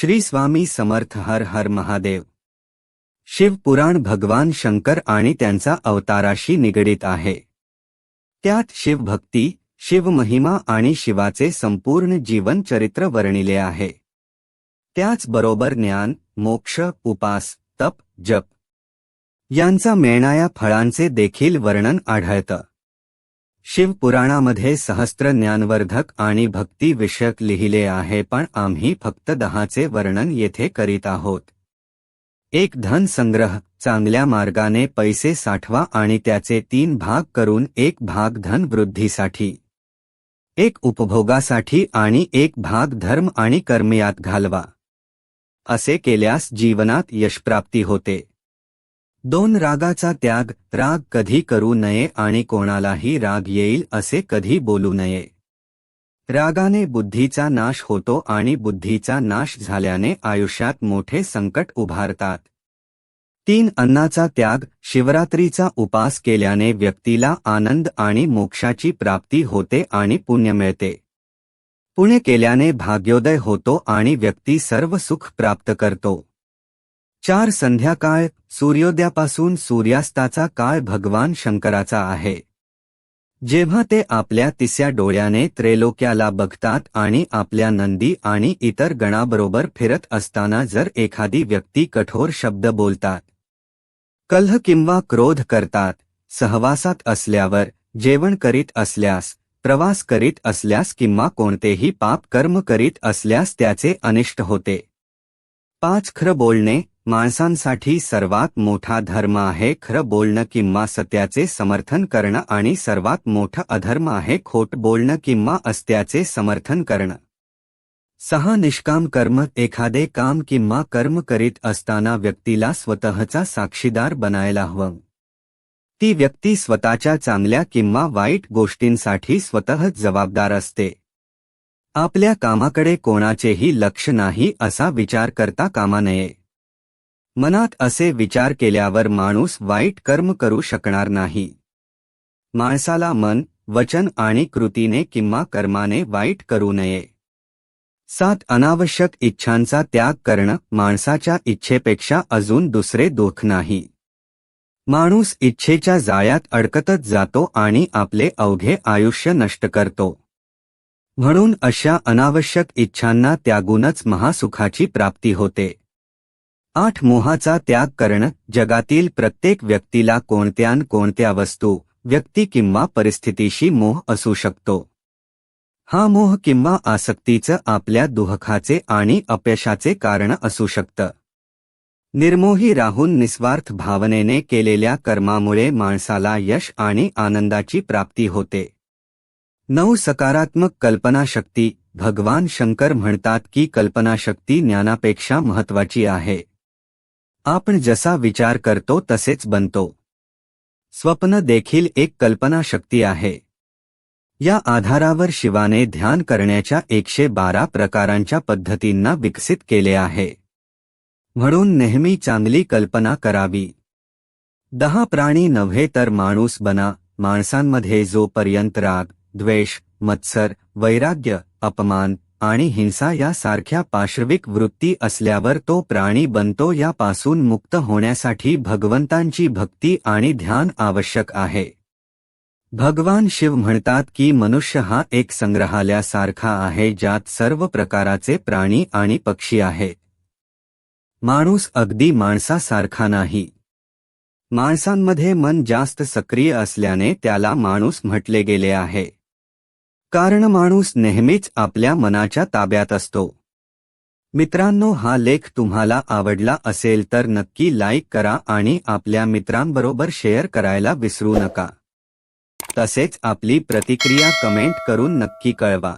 श्री स्वामी समर्थ हर हर महादेव. शिवपुराण भगवान शंकर आणि त्यांचा अवताराशी निगडीत आहे. त्यात शिवभक्ती शिवमहिमा आणि शिवाचे संपूर्ण जीवन चरित्र वर्णिले आहे. त्याचबरोबर ज्ञान मोक्ष उपास तप जप. यांचा मिळणाऱ्या फळांचे देखील वर्णन आढळतं. शिवपुराणामध्ये सहस्त्र ज्ञानवर्धक आणि भक्ती विषयक लिहिले आहे पण आम्ही फक्त दहाचे वर्णन येथे करीत आहोत. एक धन संग्रह चांगल्या मार्गाने पैसे साठवा आणि त्याचे तीन भाग करून एक भाग धन वृद्धीसाठी एक उपभोगासाठी आणि एक भाग धर्म आणि कर्मयात घालवा. असे केल्यास जीवनात यशप्राप्ती होते. दोन रागाचा त्याग राग कधी करू नये आणि कोणालाही राग येईल असे कधी बोलू नये. रागाने बुद्धीचा नाश होतो आणि बुद्धीचा नाश झाल्याने आयुष्यात मोठे संकट उभारतात. तीन अन्नाचा त्याग शिवरात्रीचा उपास केल्याने व्यक्तीला आनंद आणि मोक्षाची प्राप्ती होते आणि पुण्य मिळते. पुण्य केल्याने भाग्योदय होतो आणि व्यक्ती सर्व सुख प्राप्त करतो. चार संध्याकाळ सूर्योदयापासून सूर्यास्ताचा काळ भगवान शंकराचा आहे. जेव्हा ते आपल्या तिसऱ्या डोळ्याने त्रैलोक्याला बघतात आणि आपल्या नंदी आणि इतर गणाबरोबर फिरत असताना जर एखादी व्यक्ती कठोर शब्द बोलतात कलह किंवा क्रोध करतात सहवासात असल्यावर जेवण करीत असल्यास प्रवास करीत असल्यास किंवा कोणतेही पाप कर्म करीत असल्यास त्याचे अनिष्ट होते. पाच खरं बोलणे माणसांसाठी सर्वात मोठा धर्म आहे खरं बोलणं किंवा सत्याचे समर्थन करणं आणि सर्वात मोठं अधर्म आहे खोट बोलणं किंवा अस्त्याचे समर्थन करणं. सहा निष्काम कर्म एखादे काम किंवा कर्म करीत असताना व्यक्तीला स्वतःचा साक्षीदार बनायला हवं. ती व्यक्ती स्वतःच्या चांगल्या किंवा वाईट गोष्टींसाठी स्वतः जबाबदार असते. आपल्या कामाकडे कोणाचेही लक्ष नाही असा विचार करता कामा नये. मनात असे विचार केल्यावर माणूस वाईट कर्म करू शकणार नाही. माणसाला मन वचन आणि कृतीने किंवा कर्माने वाईट करू नये. सात अनावश्यक इच्छांचा त्याग करणं माणसाच्या इच्छेपेक्षा अजून दुसरे दुःख नाही. माणूस इच्छेच्या जाळ्यात अडकतच जातो आणि आपले अवघे आयुष्य नष्ट करतो. म्हणून अशा अनावश्यक इच्छांना त्यागूनच महासुखाची प्राप्ती होते. आठ मोहाचा त्याग करणं जगातील प्रत्येक व्यक्तीला कोणत्यान कोणत्या वस्तू व्यक्ती किंवा परिस्थितीशी मोह असू शकतो. हा मोह किंवा आसक्तीचं आपल्या दुःखाचे आणि अपयशाचे कारण असू शकतं. निर्मोही राहून निस्वार्थ भावनेने केलेल्या कर्मामुळे माणसाला यश आणि आनंदाची प्राप्ती होते. नऊ सकारात्मक कल्पनाशक्ती भगवान शंकर म्हणतात की कल्पनाशक्ती ज्ञानापेक्षा महत्वाची आहे. आपण जसा विचार करतो तसेच बनतो. स्वप्न देखील एक कल्पनाशक्ती आहे. या आधारावर शिवाने ध्यान करण्याच्या एकशे बारा प्रकारांच्या पद्धतींना विकसित केले आहे. म्हणून नेहमी चांगली कल्पना करावी. दहा प्राणी नव्हे तर माणूस बना माणसांमध्ये जोपर्यंत राग द्वेष मत्सर वैराग्य अपमान आणि हिंसा यासारख्या पाश्रविक वृत्ती असल्यावर तो प्राणी बनतो यापासून मुक्त होण्यासाठी भगवंतांची भक्ती आणि ध्यान आवश्यक आहे. भगवान शिव म्हणतात की मनुष्य हा एक संग्रहालयासारखा आहे ज्यात सर्व प्रकाराचे प्राणी आणि पक्षी आहेत माणूस अगदी माणसासारखा नाही. माणसांमध्ये मन जास्त सक्रिय असल्याने त्याला माणूस म्हटले गेले आहे. कारण माणूस नेहमीच आपल्या मनाच्या ताब्यात असतो. मित्रांनो हा लेख तुम्हाला आवडला असेल तर नक्की लाईक करा आणि आपल्या मित्रांबरोबर शेअर करायला विसरू नका. तसेच आपली प्रतिक्रिया कमेंट करून नक्की कळवा.